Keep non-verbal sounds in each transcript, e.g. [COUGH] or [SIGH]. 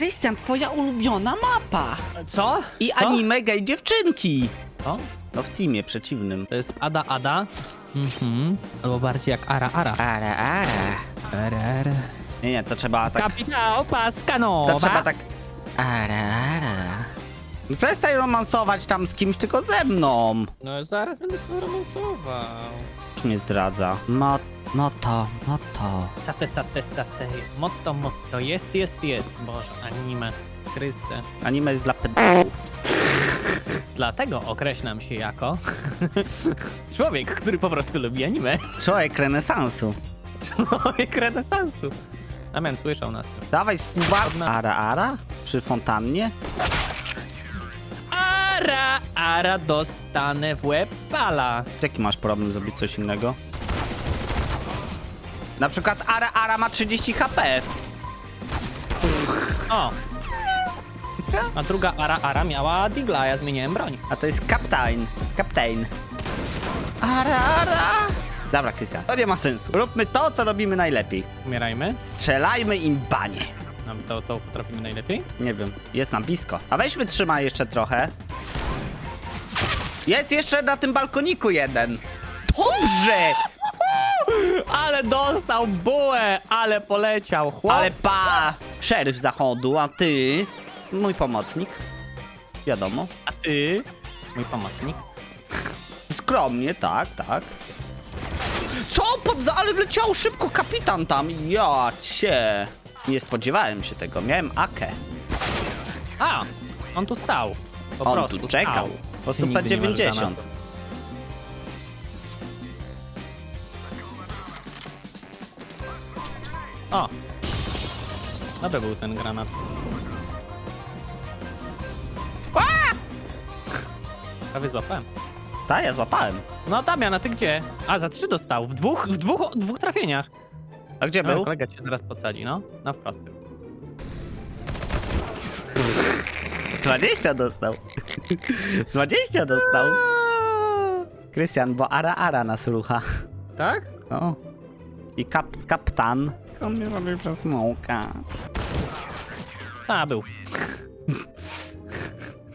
Krystian, twoja ulubiona mapa. Co? I Co? anime gay dziewczynki. O? No w teamie przeciwnym. To jest Ada Ada. Mhm. Albo bardziej jak Ara Ara. Ara, ara. Ara, ara. Nie, nie, to trzeba tak... Kapitał Paskanowa. To trzeba tak... Ara, ara. Przestań romansować tam z kimś, tylko ze mną. No zaraz będę się romansował. Już mnie zdradza. No, no to, no to. Sate, sate, sate. Jest motto, motto. Jest, jest, jest. Boże, anime. Chryste. Anime jest dla pedałów. Dlatego określam się jako [LAUGHS] człowiek, który po prostu lubi anime. Człowiek renesansu. Człowiek renesansu. Damian słyszał nas. Dawaj, spływa. Ara, ara? Przy fontannie? Ara, ara, dostanę w łeb pala. Jaki masz problem zrobić coś innego? Na przykład Ara Ara ma 30 HP. O. A druga ara, ara miała digla, ja zmieniłem broń. A to jest Captain. Captain. Ara Ara. Dobra, Krystian, to nie ma sensu. Róbmy to, co robimy najlepiej. Umierajmy. Strzelajmy im banie. No, to, to potrafimy najlepiej. Nie wiem, jest nam blisko. A weź wytrzymaj jeszcze trochę. Jest jeszcze na tym balkoniku jeden. Dobrze! Ale dostał bułę, ale poleciał chłop. Ale pa! Szeryf zachodu, a ty? Mój pomocnik. Wiadomo. A ty, mój pomocnik. Skromnie, tak, tak. Co? Pod za... Ale wleciał szybko kapitan tam. Ja cię. Nie spodziewałem się tego. Miałem Akę. A, on tu stał. Po On prostu tu czekał. Stał. Po prostu Nigdy nie masz P90. Dobry był ten granat. Prawie złapałem. Tak, ja złapałem. No Damian, a ty gdzie? A, za trzy dostał. W dwóch, w dwóch, w dwóch trafieniach. A gdzie No, był? kolega cię zaraz podsadzi, no. Na wprost. 20 dostał. 20 dostał. Krystian, bo Ara Ara nas rucha. Tak? O. I kap, kaptan. On mnie robi przez smoka. A, był.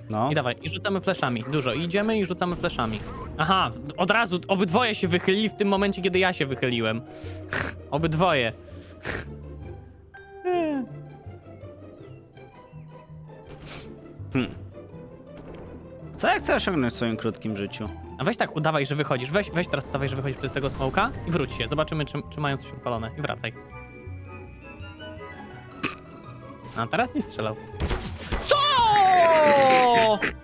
No. I dawaj, i rzucamy fleszami. Dużo. Idziemy i rzucamy fleszami. Aha, od razu obydwoje się wychylili w tym momencie, kiedy ja się wychyliłem. Obydwoje. Co ja chcę osiągnąć w swoim krótkim życiu? A weź tak udawaj, że wychodzisz. Weź, weź teraz udawaj, że wychodzisz przez tego smoka i wróć się. Zobaczymy, czy, czy mają coś odpalone. I wracaj. A teraz nie strzelał. Co?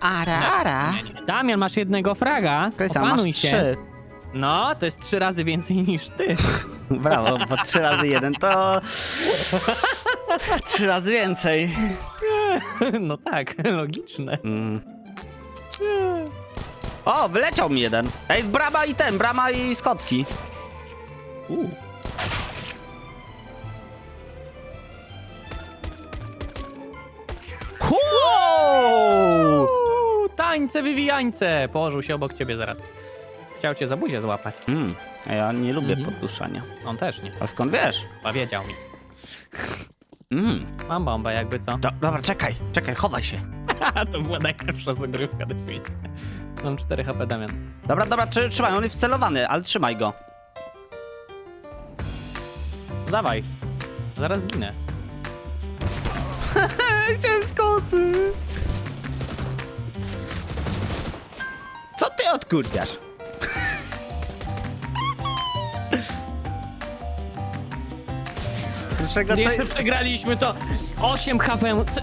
[LAUGHS] Ara Ara. Damian, masz jednego fraga. Krystian, Opanuj masz się. trzy. No, to jest trzy razy więcej niż ty. [LAUGHS] Brawo, bo trzy razy jeden to... [LAUGHS] Trzy razy więcej. No tak, logiczne. Mm. O, wyleciał mi jeden. Ej, brama i ten, brama i skotki. U. Tańce, wywijańce! Położył się obok ciebie zaraz. Chciał cię za buzię złapać. Mm, a ja nie lubię Mhm. podduszania. On też nie. A skąd wiesz? Powiedział mi. Mm. Mam bombę, jakby co. Do, dobra, czekaj, czekaj, chowaj się. [LAUGHS] to była najlepsza zagrywka na świecie. Mam 4 HP, Damian. Dobra, dobra, trzy, trzymaj, on jest wcelowany, ale trzymaj go. Dawaj. Zaraz zginę. [LAUGHS] Chciałem z kosy. Odkurwiasz? Dlaczego to... jeszcze przegraliśmy to 8 HP. C-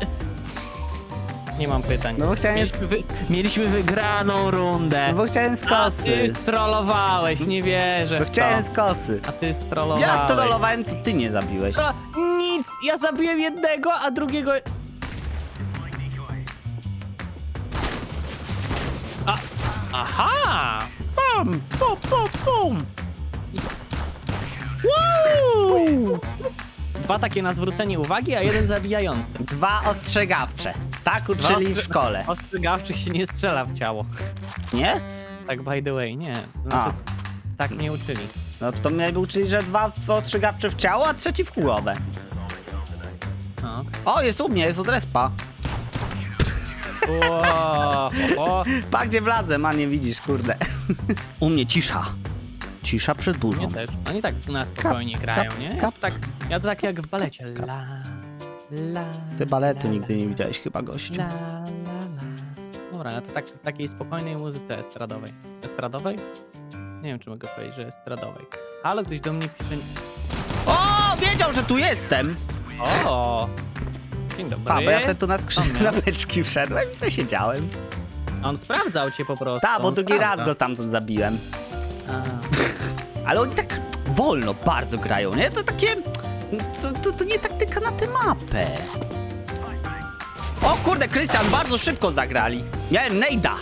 Nie mam pytań. No bo chciałem- Mieliśmy, wy... Mieliśmy wygraną rundę. No bo chciałem z A kosy. ty strollowałeś, nie wierzę Bo w chciałem to. z kosy. A ty strollowałeś. Ja strollowałem, to ty nie zabiłeś. To nic! Ja zabiłem jednego, a drugiego... A... Aha! Pum, pum, pum, pum. Dwa takie na zwrócenie uwagi, a jeden zabijający. Dwa ostrzegawcze. Tak uczyli w ostrze- szkole. Ostrzegawczych się nie strzela w ciało. Nie? Tak by the way, nie. Znaczy, tak mnie uczyli. No to mnie uczyli, że dwa ostrzegawcze w ciało, a trzeci w głowę. No. okej. O, jest u mnie, jest od respa. O, Pa, gdzie wlazłem, a nie widzisz, kurde. U mnie cisza. Cisza przed burzą. mnie też. Oni tak na spokojnie grają, kap, nie? kap. tak, ja to tak jak w balecie. La, la, Ty baletu la, nigdy nie widziałeś chyba, gościu. La, la, la. Dobra, ja to tak w takiej spokojnej muzyce estradowej. Estradowej? Nie wiem, czy mogę powiedzieć, że estradowej. Ale ktoś do mnie pisze... O, wiedział, że tu jestem. O! Dzień dobry. Pa, bo ja sobie tu na beczki [LAUGHS] wszedłem i sobie siedziałem. On sprawdzał cię po prostu. Tak, bo on drugi raz sprawdza. go stamtąd zabiłem. A, Ale oni tak wolno bardzo grają, nie? To takie... To, to, to nie taktyka na tę mapę. O kurde, Krystian, bardzo szybko zagrali. Miałem Nejda.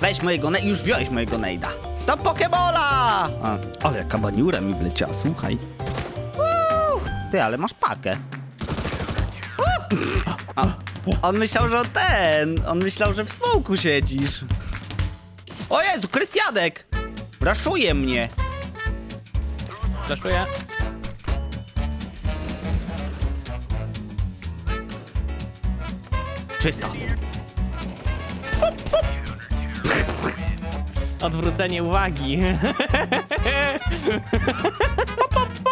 Weź mojego Nejda, już wziąłeś mojego Nejda. To Pokebola! A, ale jaka baniura mi wleciała, słuchaj. Uuu. Ty, ale masz pakę. A, on myślał, że ten, on myślał, że w smoku siedzisz. O Jezu, Krystianek! Raszuje mnie. Flaszuję. Czysto. Odwrócenie uwagi. [LAUGHS]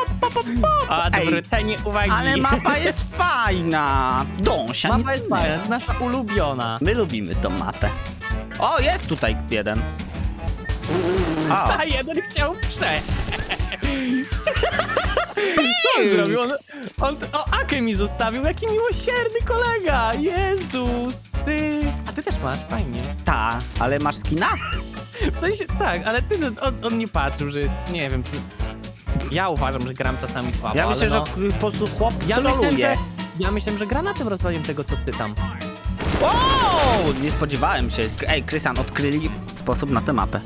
Odwrócenie uwagi. Ale mapa jest fajna. Dąsia, Mapa nie jest fajna, jest nasza ulubiona. My lubimy tą mapę. O, jest tutaj jeden. O, [LAUGHS] A jeden chciał przejść. [LAUGHS] Co on zrobił? On, on o Akę mi zostawił, jaki miłosierny kolega! Jezus, ty! A ty też masz, fajnie. ta, ale masz skina? W sensie, tak, ale ty, no, on, on nie patrzył, że jest, nie wiem. Ja uważam, że gram czasami słabo, Ja myślę, ale no, że po prostu chłop ja myślałem, troluje. że, ja myślałem, że granatem rozwaliłem tego, co ty tam. O! Nie spodziewałem się. Ej, Krystian, odkryli sposób na tę mapę.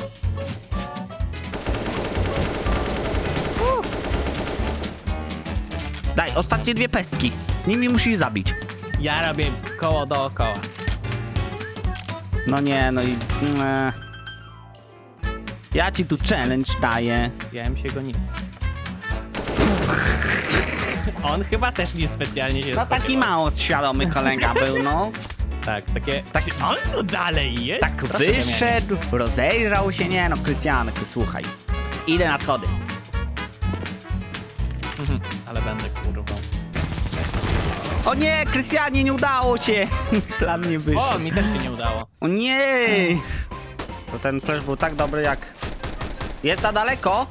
Daj, ostatnie dwie pestki. Nimi musisz zabić. Ja robię koło dookoła. No nie, no i... e. Ja ci tu challenge daję. Ja się go nie... On chyba też niespecjalnie się No taki spodziewał. mało świadomy kolega był, no. Tak, takie... Tak, on tu dalej jest? Tak Proszę mnie. wyszedł, rozejrzał się, nie no, Krystianek, słuchaj. Idę na schody. Mhm, Ale będę kurwą. O nie, Krystianie, nie udało się. [LAUGHS] Plan nie wyszedł. O, mi też się nie udało. O nie! To ten flash był tak dobry jak... Jest na daleko?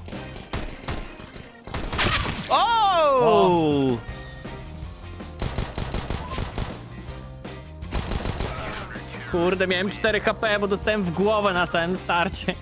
O! Kurde, miałem 4 HP, bo dostałem w głowę na samym starcie.